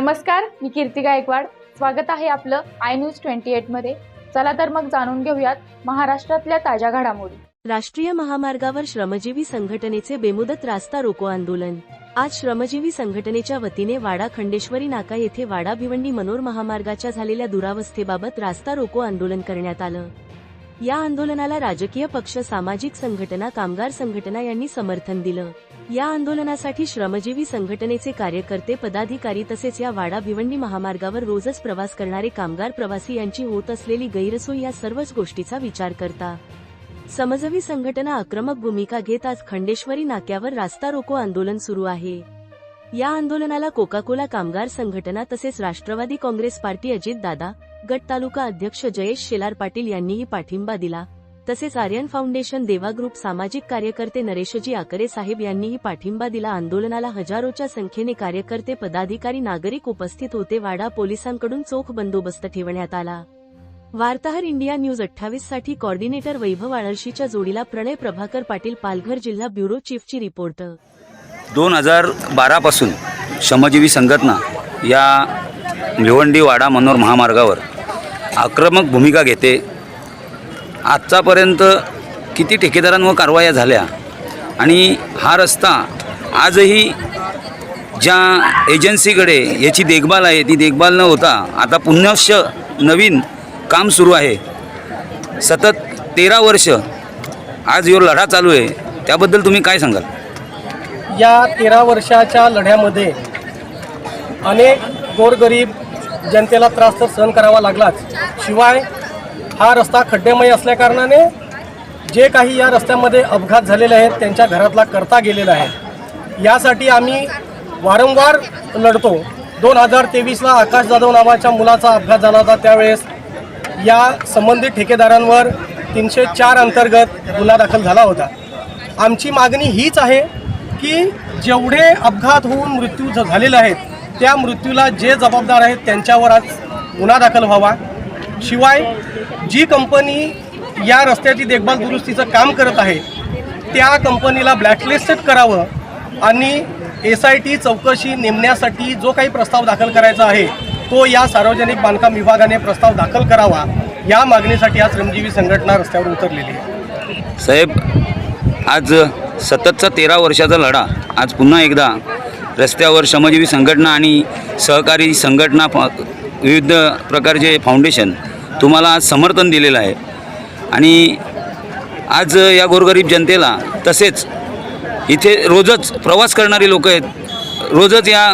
नमस्कार मी कीर्ती गायकवाड. स्वागत आहे आपलं आय न्यूज ट्वेंटी मध्ये. चला तर मग जाणून घेऊयात महाराष्ट्रातल्या ताज्या घडामोडी. राष्ट्रीय महामार्गावर श्रमजीवी संघटनेचे बेमुदत रास्ता रोको आंदोलन. आज श्रमजीवी संघटनेच्या वतीने वाडा खंडेश्वरी नाका येथे वाडा भिवंडी मनोर महामार्गाच्या झालेल्या दुरावस्थेबाबत रास्ता रोको आंदोलन करण्यात आलं. या आंदोलनाला राजकीय पक्ष सामाजिक संघटना कामगार संघटना यांनी समर्थन दिलं. या आंदोलनासाठी श्रमजीवी संघटनेचे कार्यकर्ते पदाधिकारी तसेच या वाडा भिवंडी महामार्गावर रोजच प्रवास करणारे कामगार प्रवासी यांची होत असलेली गैरसोय या सर्वच गोष्टीचा विचार करता. समजवी संघटना आक्रमक भूमिका घेत आज खंडेश्वरी नाक्यावर रास्ता रोको आंदोलन सुरू आहे. या आंदोलनाला कोकाकोला कामगार संघटना तसेच राष्ट्रवादी काँग्रेस पार्टी अजित दादा गट तालुका अध्यक्ष जयेश शेलार पाटील यांनीही पाठिंबा दिला. तसेच आर्यन फाउंडेशन देवा ग्रुप सामाजिक कार्यकर्ते नरेशजी आकरे साहेब यांनीही पाठिंबा दिला. आंदोलनाला हजारोच्या संख्येने कार्यकर्ते पदाधिकारी नागरिक उपस्थित होते. वाडा पोलिसांकडून चोख बंदोबस्त ठेवण्यात आला. वार्ताहर इंडिया न्यूज अठ्ठावीससाठी कॉर्डिनेटर वैभव आळशीच्या जोडीला प्रणय प्रभाकर पाटील पालघर जिल्हा ब्युरो चीफची रिपोर्ट. दोन हजार बारापासून श्रमजीवी संघटना या भिवंडी वाडा मनोर महामार्गावर आक्रमक भूमिका घेते. आजचापर्यंत किती ठेकेदारांवर कारवाया झाल्या आणि हा रस्ता आजही ज्या एजन्सीकडे याची देखभाल आहे ती देखभाल न होता आता पुनश्च नवीन काम सुरू आहे. सतत तेरा वर्ष आज यो लढा चालू आहे. त्याबद्दल तुम्ही काय सांगाल? या तेरा वर्षाच्या लढ्यामध्ये अनेक गोरगरीब जनतेला त्रास तर सहन करावा लागलाच. शिवाय हा रस्ता खड्डेमय असल्याकारणाने जे काही या रस्त्यामध्ये अपघात झालेले आहेत त्यांच्या घरातला करता गेलेला आहे. यासाठी आम्ही वारंवार लढतो. दोन हजार तेवीसला आकाश जाधव नावाच्या मुलाचा अपघात झाला होता त्यावेळेस. या संबंधित ठेकेदारांवर तीनशे चार अंतर्गत गुन्हा दाखल झाला होता. आमची मागणी हीच आहे की जेवढे अपघात होऊन मृत्यू झालेले आहेत त्या मृत्यूला जे जबाबदार आहेत त्यांच्यावर आज गुन्हा दाखल व्हावा. शिवाय जी कंपनी या रस्त्याची देखभाल दुरुस्तीचं काम करत आहे त्या कंपनीला ब्लॅकलिस्टेड करावं आणि एस आय टी चौकशी नेमण्यासाठी जो काही प्रस्ताव दाखल करायचा आहे तो या सार्वजनिक बांधकाम विभागाने प्रस्ताव दाखल करावा या मागणीसाठी आज श्रमजीवी संघटना रस्त्यावर उतरलेली आहे. साहेब आज सततचा तेरा वर्षाचा लढा आज पुन्हा एकदा रस्त्यावर श्रमजीवी संघटना आणि सहकारी संघटना विविध प्रकारचे फाउंडेशन तुम्हाला आज समर्थन दिलेलं आहे. आणि आज या गोरगरीब जनतेला तसेच इथे रोजच प्रवास करणारी लोक आहेत. रोजच या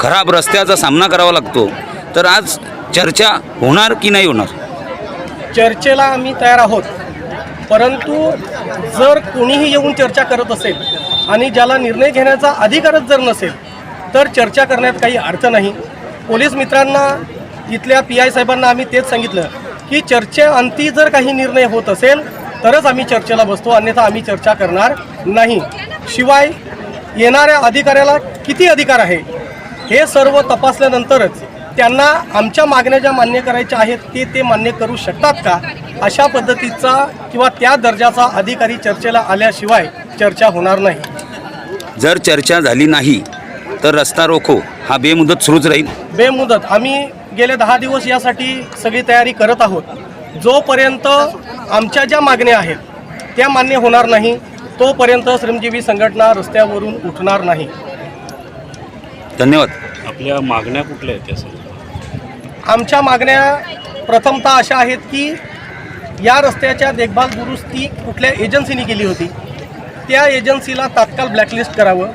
खराब रस्त्याचा सामना करावा लागतो. तर आज चर्चा होणार की नाही होणार? चर्चेला आम्ही तयार आहोत. परंतु जर कोणीही येऊन चर्चा करत असेल आणि ज्याला निर्णय घेण्याचा अधिकारच जर नसेल तर चर्चा करण्यात काही अर्थ नाही. पोलीस मित्रांना इथल्या पी आय साहेबांना आम्ही तेच सांगितलं की चर्चेअंती जर काही निर्णय होत असेल तरच आम्ही चर्चेला बसतो अन्यथा आम्ही चर्चा करणार नाही. शिवाय येणाऱ्या अधिकाऱ्याला किती अधिकार आहे हे सर्व तपासल्यानंतरच त्यांना आमच्या मागण्या ज्या मान्य करायच्या आहेत ते ते मान्य करू शकतात का? अशा पद्धतीचा किंवा त्या दर्जाचा अधिकारी चर्चेला आल्याशिवाय चर्चा होणार नाही. जर चर्चा झाली नाही तर रस्ता रोको हा बेमुदत सुरूच राहील. बेमुदत. आम्ही गेले दहा दिवस यासाठी सगळी तयारी करत आहोत. जोपर्यंत आमच्या ज्या मागण्या आहेत त्या मान्य होणार नाही तोपर्यंत श्रमजीवी संघटना रस्त्यावरून उठणार नाही. धन्यवाद. आपल्या मागण्या कुठल्या आहेत आमच्या मागण्या प्रथमतः अशा आहेत की या रस्त्याच्या देखभाल दुरुस्ती कुठल्या एजन्सीने केली होती? त्या एजन्सीला तात्काळ ब्लॅकलिस्ट करावं.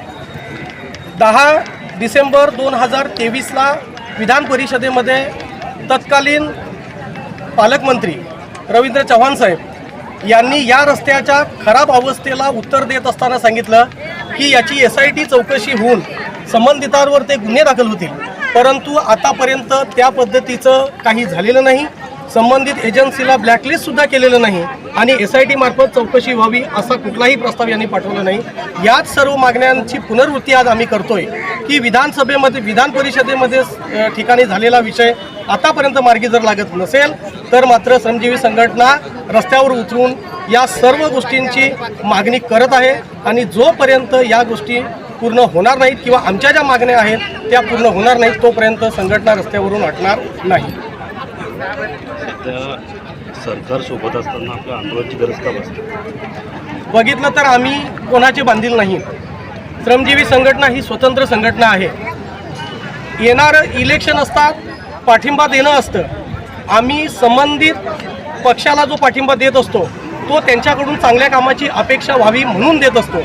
दहा डिसेंबर दोन हजार तेवीसला विधान परिषदेमध्ये तत्कालीन पालकमंत्री रवींद्र चव्हाण साहेब यांनी या रस्त्याच्या खराब अवस्थेला उत्तर देत असताना सांगितलं की याची एस आय टी चौकशी होऊन संबंधितांवर ते गुन्हे दाखल होतील. परंतु आतापर्यंत त्या पद्धतीचं काही झालेलं नाही. संबंधित एजन्सीला ब्लॅकलिस्टसुद्धा केलेलं नाही. आणि एस आय टी मार्फत चौकशी व्हावी असा कुठलाही प्रस्ताव यांनी पाठवला नाही. याच सर्व मागण्यांची पुनर्वृत्ती आज आम्ही करतोय की विधानसभेमध्ये विधान परिषदेमध्ये ठिकाणी झालेला विषय आतापर्यंत मार्गी जर लागत नसेल तर मात्र संजीवी संघटना रस्त्यावर उतरून या सर्व गोष्टींची मागणी करत आहे आणि जोपर्यंत या गोष्टी पूर्ण होणार नाहीत किंवा आमच्या ज्या मागण्या आहेत त्या पूर्ण होणार नाहीत तोपर्यंत संघटना रस्त्यावरून हटणार नाही. सरकार सोबत असताना आपल्या आंदोलनाची गरज का बसते बघितलं तर आम्ही कोणाचे बांधील नाही. श्रमजीवी संघटना ही स्वतंत्र संघटना आहे. येणारं इलेक्शन असतात पाठिंबा देणं असतं. आम्ही संबंधित पक्षाला जो पाठिंबा देत असतो तो त्यांच्याकडून चांगल्या कामाची अपेक्षा व्हावी म्हणून देत असतो.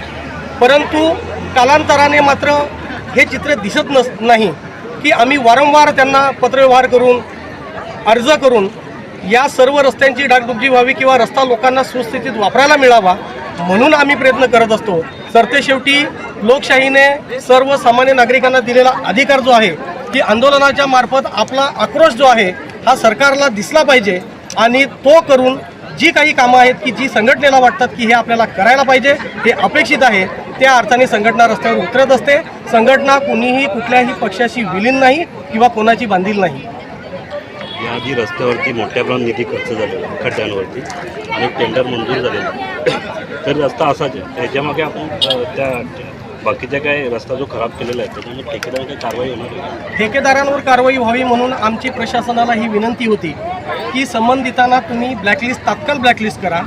परंतु कालांतराने मात्र हे चित्र दिसत नस नाही की आम्ही वारंवार त्यांना पत्रव्यवहार करून अर्ज करून या सर्व रस्त्यांची डागडुजी व्हावी किंवा रस्ता लोकांना सुस्थितीत वापरायला मिळावा म्हणून आम्ही प्रयत्न करत असतो. सरतेशेवटी लोकशाहीने सर्व सामान्य नागरिकांना दिलेला अधिकार जो आहे की आंदोलनाच्या मार्फत आपला आक्रोश जो आहे हा सरकारला दिसला पाहिजे आणि तो करून जी काही कामं आहेत की जी संघटनेला वाटतात की हे आपल्याला करायला पाहिजे हे अपेक्षित आहे त्या अर्थाने संघटना रस्त्यावर उतरत असते. संघटना कुणीही कुठल्याही पक्षाशी विलीन नाही किंवा कोणाची बांधील नाही. याआधी रस्त्यावरती मोठ्या प्रमाणात निधी खर्च झालेला आहे खड्ड्यांवरती. आणि टेंडर मंजूर झालेला तर रस्ता असाच आहे. त्याच्यामागे आपण त्या बाकीचा काय रस्ता जो खराब केलेला आहे त्याच्यामुळे ठेकेदार काही कारवाई होणार ठेकेदारांवर कारवाई व्हावी म्हणून आमची प्रशासनाला ही विनंती होती की संबंधितांना तुम्ही ब्लॅकलिस्ट तात्काळ ब्लॅकलिस्ट करा.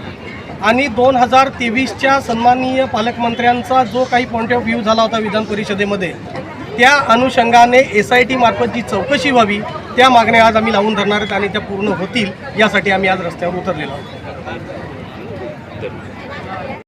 आणि दोन हजार तेवीसच्या सन्माननीय पालकमंत्र्यांचा जो काही पॉईंट ऑफ व्ह्यू झाला होता विधान परिषदेमध्ये त्या अनुषंगाने एस आय टी मार्फत जी चौकशी व्हावी त्या मागण्या आज आम्ही लावून धरणार आहेत आणि त्या पूर्ण होतील यासाठी आम्ही आज रस्त्यावर उतरलेलो आहोत.